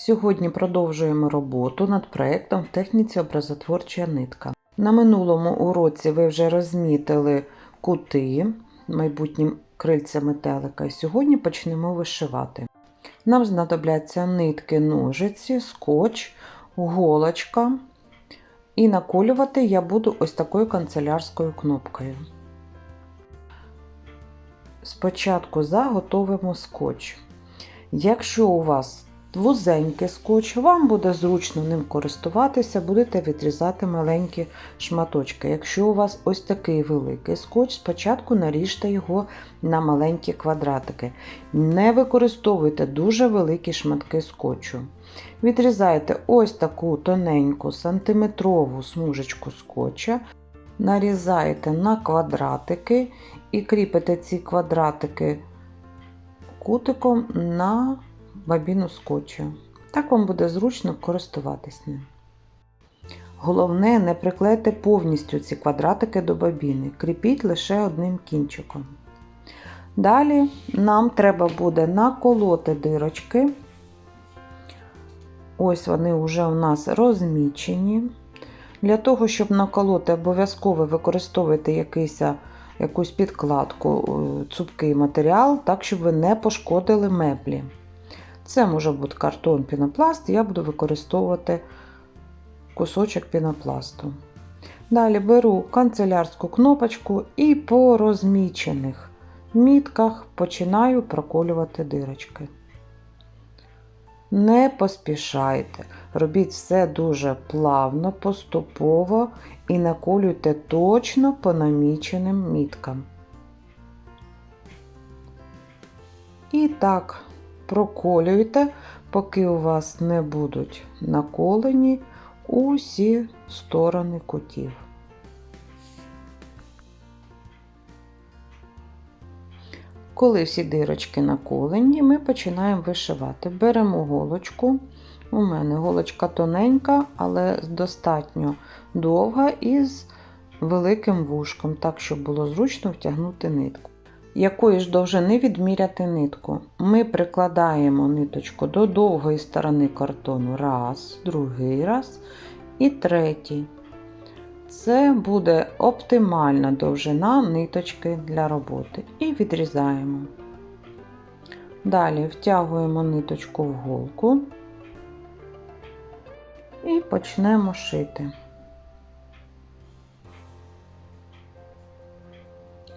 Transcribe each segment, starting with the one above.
Сьогодні продовжуємо роботу над проєктом в техніці образотворча нитка. На минулому уроці ви вже розмітили кути майбутнім крильця метелика. І сьогодні почнемо вишивати. Нам знадобляться нитки, ножиці, скотч, голочка. І наколювати я буду ось такою канцелярською кнопкою. Спочатку заготовимо скотч. Якщо у вас вузенький скотч, вам буде зручно ним користуватися, будете відрізати маленькі шматочки. Якщо у вас ось такий великий скотч, спочатку наріжте його на маленькі квадратики. Не використовуйте дуже великі шматки скотчу. Відрізаєте ось таку тоненьку сантиметрову смужечку скотча, нарізаєте на квадратики і кріпите ці квадратики кутиком на бабіну скотчу. Так вам буде зручно користуватись ним. Головне, не приклейте повністю ці квадратики до бабіни, кріпіть лише одним кінчиком. Далі нам треба буде наколоти дирочки. Ось вони вже у нас розмічені. Для того, щоб наколоти, обов'язково використовуйте якийсь, якусь підкладку, цупкий матеріал, так, щоб ви не пошкодили меблі. Це може бути картон пінопласт, я буду використовувати кусочок пінопласту. Далі беру канцелярську кнопочку і по розмічених мітках починаю проколювати дирочки. Не поспішайте, робіть все дуже плавно, поступово і наколюйте точно по наміченим міткам. І так, проколюйте, поки у вас не будуть наколені усі сторони кутів. Коли всі дирочки наколені, ми починаємо вишивати. Беремо голочку. У мене голочка тоненька, але достатньо довга і з великим вушком, так, щоб було зручно втягнути нитку. Якої ж довжини відміряти нитку? Ми прикладаємо ниточку до довгої сторони картону раз, другий раз і третій. Це буде оптимальна довжина ниточки для роботи. І відрізаємо. Далі втягуємо ниточку в голку і почнемо шити.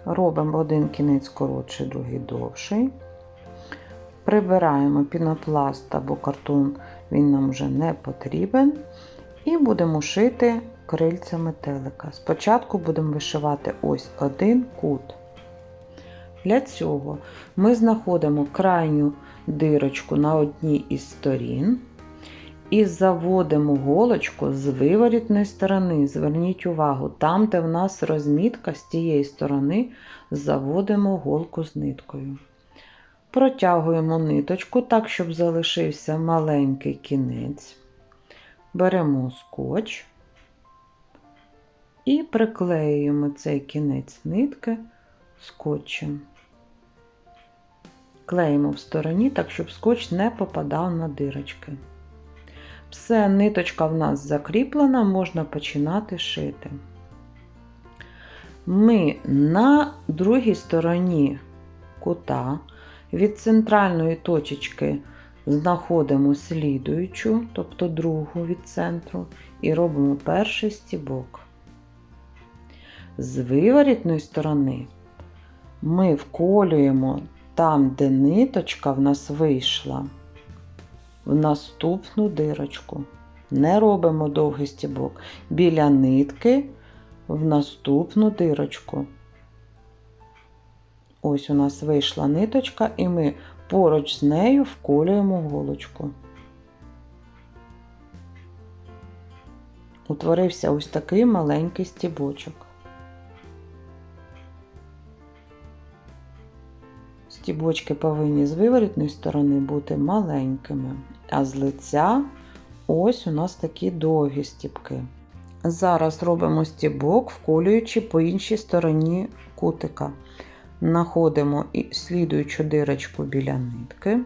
Робимо один кінець коротший, другий довший. Прибираємо пінопласт або картон, він нам вже не потрібен. І будемо шити крильця метелика. Спочатку будемо вишивати ось один кут. Для цього ми знаходимо крайню дирочку на одній із сторін і заводимо голочку з виворітної сторони. Зверніть увагу, там, де в нас розмітка з тієї сторони, заводимо голку з ниткою. Протягуємо ниточку так, щоб залишився маленький кінець. Беремо скотч і приклеюємо цей кінець нитки скотчем. Клеїмо в стороні, так, щоб скотч не попадав на дирочки. Все, ниточка в нас закріплена, можна починати шити. Ми на другій стороні кута від центральної точечки знаходимо слідуючу, тобто другу від центру, і робимо перший стібок. З виворітної сторони ми вколюємо там, де ниточка в нас вийшла, в наступну дирочку. Не робимо довгий стібок. Біля нитки в наступну дирочку. Ось у нас вийшла ниточка, і ми поруч з нею вколюємо голочку. Утворився ось такий маленький стібочок. Стібочки повинні з виворітної сторони бути маленькими, а з лиця ось у нас такі довгі стібки. Зараз робимо стібок, вколюючи по іншій стороні кутика. Находимо і слідуючу дирочку біля нитки,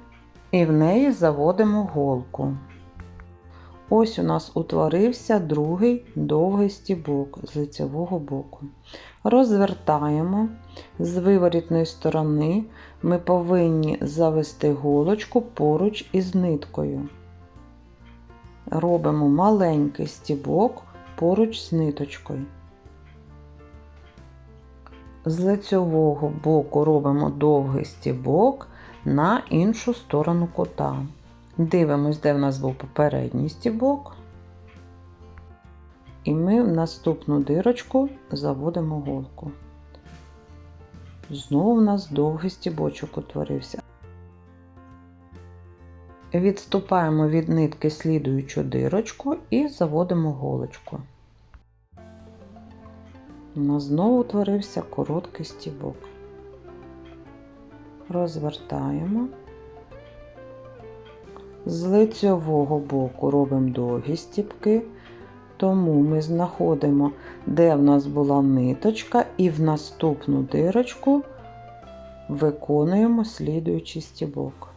і в неї заводимо голку. Ось у нас утворився другий довгий стібок з лицевого боку. Розвертаємо з виворітної сторони ми повинні завести голочку поруч із ниткою. Робимо маленький стібок поруч з ниточкою. З лицевого боку робимо довгий стібок на іншу сторону кота. Дивимось, де в нас був попередній стібок. І ми в наступну дирочку заводимо голку. Знову в нас довгий стібочок утворився. Відступаємо від нитки слідуючу дирочку і заводимо голочку. У нас знову утворився короткий стібок. Розвертаємо. З лицьового боку робимо довгі стібки, тому ми знаходимо, де в нас була ниточка, і в наступну дирочку виконуємо слідуючий стібок.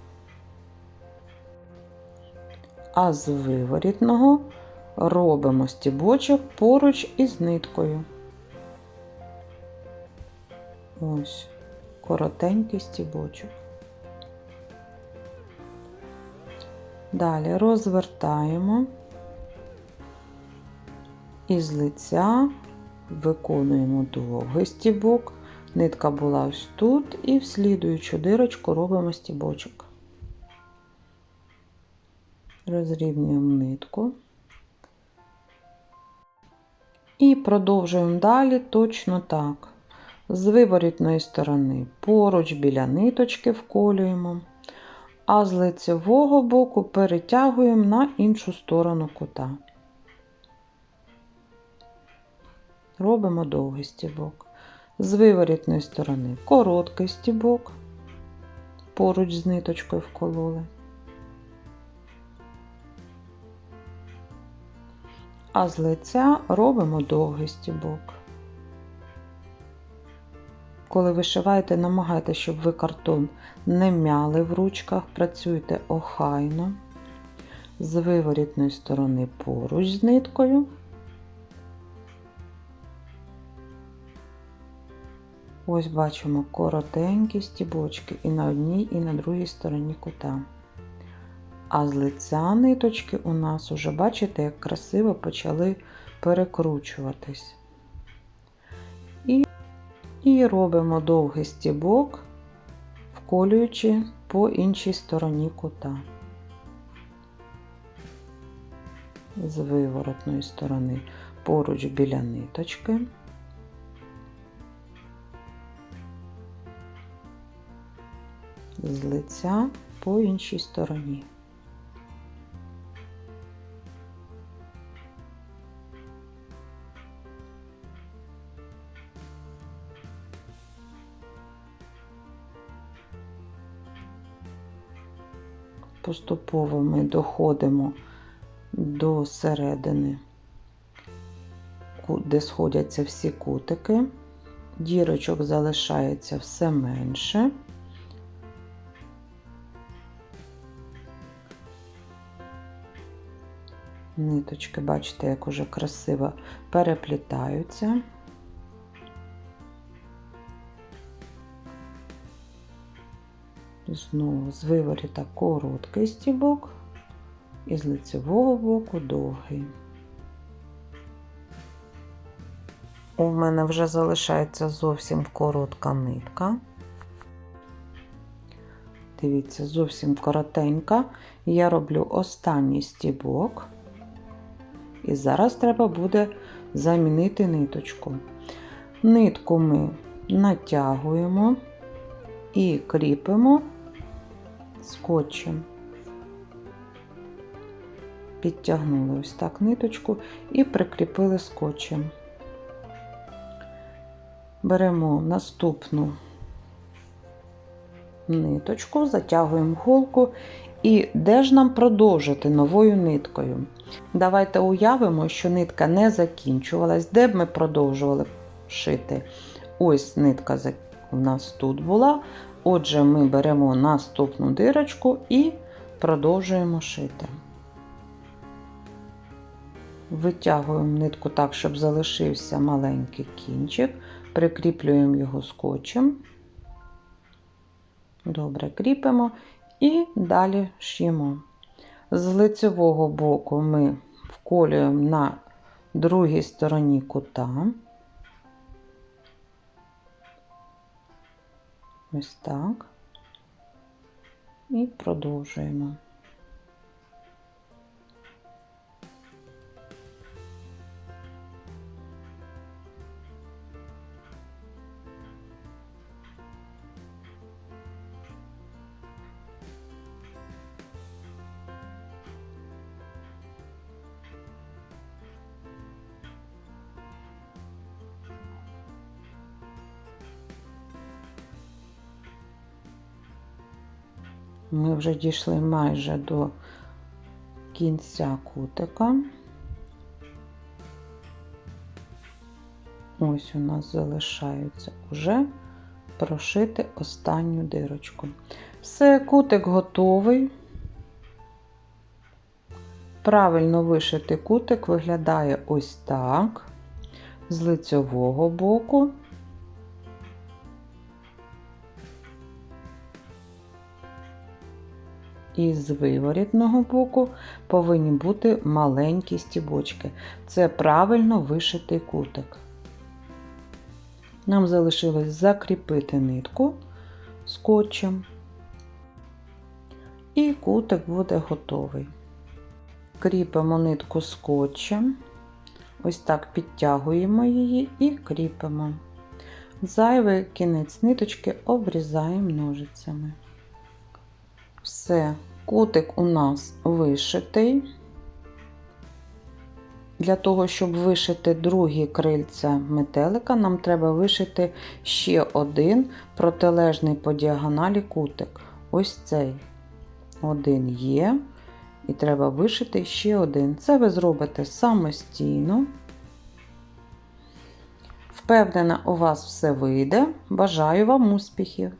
А з виворітного робимо стібочок поруч із ниткою. Ось коротенький стібочок. Далі розвертаємо і з лиця виконуємо довгий стібок. Нитка була ось тут, і в слідуючу дирочку робимо стібочок. Розрівнюємо нитку. І продовжуємо далі точно так. З виворітної сторони поруч біля ниточки вколюємо а з лицевого боку перетягуємо на іншу сторону кута. Робимо довгий стібок. З виворітної сторони короткий стібок, поруч з ниточкою вкололи. А з лиця робимо довгий стібок. Коли вишиваєте, намагайтеся, щоб ви картон не мяли в ручках, працюйте охайно, з виворітної сторони поруч з ниткою. Ось бачимо коротенькі стібочки і на одній, і на другій стороні кута. А з лиця ниточки у нас уже, бачите, як красиво почали перекручуватись. І робимо довгий стібок, вколюючи по іншій стороні кута. З виворотної сторони поруч біля ниточки. З лиця по іншій стороні. Поступово ми доходимо до середини, де сходяться всі кутики, дірочок залишається все менше. Ниточки, бачите, як уже красиво переплітаються. Знову з виворіта короткий стібок і з лицевого боку довгий. У мене вже залишається зовсім коротка нитка. Дивіться, зовсім коротенька. Я роблю останній стібок, і зараз треба буде замінити ниточку. Нитку ми натягуємо і кріпимо скотчем. Підтягнули ось так ниточку і прикріпили скотчем. Беремо наступну ниточку, затягуємо голку і де ж нам продовжити новою ниткою? Давайте уявимо, що нитка не закінчувалась, де б ми продовжували шити. Ось нитка у нас тут була, Отже, ми беремо наступну дирочку і продовжуємо шити. Витягуємо нитку так, щоб залишився маленький кінчик, прикріплюємо його скотчем. Добре, кріпимо і далі ш'ємо. З лицевого боку ми вколюємо на другій стороні кута. Ось так. І продовжуємо. Ми вже дійшли майже до кінця кутика. Ось у нас залишається вже прошити останню дирочку. Все, кутик готовий. Правильно вишитий кутик виглядає ось так, з лицьового боку. І з виворітного боку повинні бути маленькі стібочки. Це правильно вишитий кутик. Нам залишилось закріпити нитку скотчем, і кутик буде готовий. Кріпимо нитку скотчем, ось так підтягуємо її і кріпимо. Зайвий кінець ниточки обрізаємо ножицями. Все, кутик у нас вишитий. Для того, щоб вишити другі крильця метелика, нам треба вишити ще один протилежний по діагоналі кутик. Ось цей один є. І треба вишити ще один. Це ви зробите самостійно. Впевнена, у вас все вийде. Бажаю вам успіхів!